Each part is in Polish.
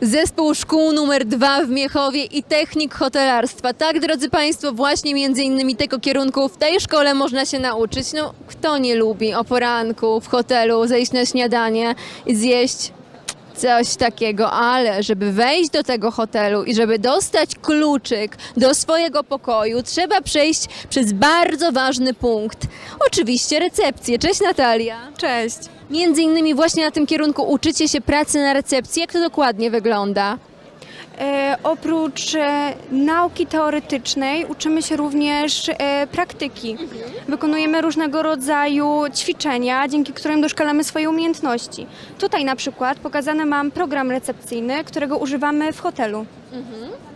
Zespół szkół numer dwa w Miechowie i technik hotelarstwa. Tak, drodzy Państwo, właśnie między innymi tego kierunku w tej szkole można się nauczyć. No, kto nie lubi o poranku w hotelu zejść na śniadanie i zjeść coś takiego, ale żeby wejść do tego hotelu i żeby dostać kluczyk do swojego pokoju, trzeba przejść przez bardzo ważny punkt. Oczywiście recepcję. Cześć Natalia. Cześć. Między innymi właśnie na tym kierunku uczycie się pracy na recepcji. Jak to dokładnie wygląda? E, oprócz e, nauki teoretycznej uczymy się również e, praktyki. Wykonujemy różnego rodzaju ćwiczenia, dzięki którym doszkalamy swoje umiejętności. Tutaj na przykład pokazany mam program recepcyjny, którego używamy w hotelu.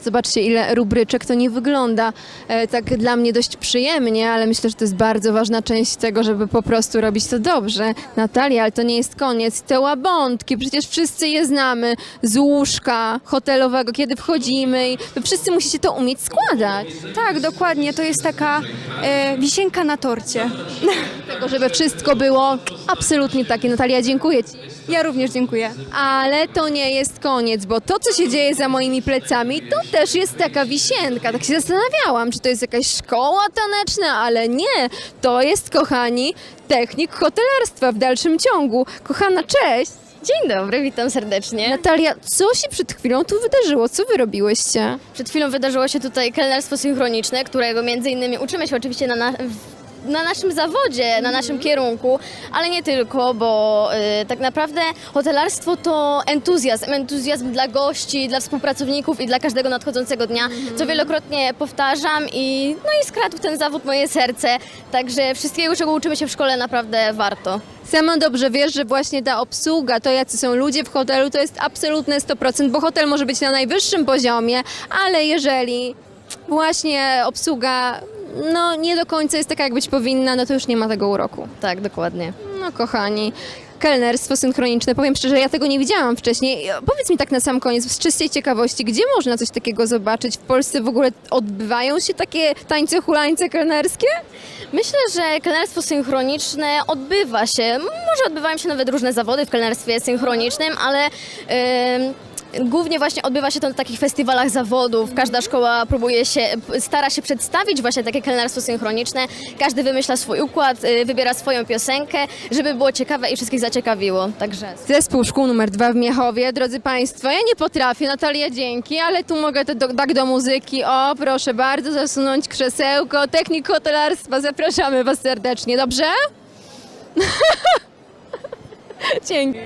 Zobaczcie, ile rubryczek to nie wygląda e, tak dla mnie dość przyjemnie, ale myślę, że to jest bardzo ważna część tego, żeby po prostu robić to dobrze. Natalia, ale to nie jest koniec. Te łabądki, przecież wszyscy je znamy z łóżka hotelowego, kiedy wchodzimy i wy wszyscy musicie to umieć składać. Tak, dokładnie, to jest taka e, wisienka na torcie. Tego, żeby wszystko było absolutnie takie. Natalia, dziękuję Ci. Ja również dziękuję. Ale to nie jest koniec, bo to, co się dzieje za moimi plecami, to też jest taka wisienka. Tak się zastanawiałam, czy to jest jakaś szkoła taneczna, ale nie. To jest, kochani, technik hotelarstwa w dalszym ciągu. Kochana, cześć! Dzień dobry, witam serdecznie. Natalia, co się przed chwilą tu wydarzyło? Co wy robiłyście? Przed chwilą wydarzyło się tutaj kelnerstwo synchroniczne, którego między innymi uczymy się oczywiście na, na, na naszym zawodzie, na naszym kierunku, ale nie tylko, bo y, tak naprawdę hotelarstwo to entuzjazm, entuzjazm dla gości, dla współpracowników i dla każdego nadchodzącego dnia, co wielokrotnie powtarzam i no i skradł ten zawód moje serce, także wszystkiego, czego uczymy się w szkole naprawdę warto. Sama dobrze wiesz, że właśnie ta obsługa, to jacy są ludzie w hotelu, to jest absolutne 100%, bo hotel może być na najwyższym poziomie, ale jeżeli właśnie obsługa no nie do końca jest taka, jak być powinna, no to już nie ma tego uroku. Tak, dokładnie. No kochani, kelnerstwo synchroniczne, powiem szczerze, ja tego nie widziałam wcześniej. Powiedz mi tak na sam koniec, z czystej ciekawości, gdzie można coś takiego zobaczyć? W Polsce w ogóle odbywają się takie tańce hulańce kelnerskie? Myślę, że kelnerstwo synchroniczne odbywa się, może odbywają się nawet różne zawody w kelnerstwie synchronicznym, ale em, głównie właśnie odbywa się to na takich festiwalach zawodów. Każda szkoła próbuje się, stara się przedstawić właśnie takie kelnerstwo synchroniczne. Każdy wymyśla swój układ, y, wybiera swoją piosenkę, żeby było ciekawe i wszystkich zaciekawiło. Także Zespół szkół numer dwa w Miechowie. Drodzy Państwo, ja nie potrafię, Natalia dzięki, ale tu mogę to do, tak do muzyki. O, proszę bardzo, zasunąć krzesełko. Technik hotelarstwa, zapraszamy Was serdecznie, dobrze? Dzięki.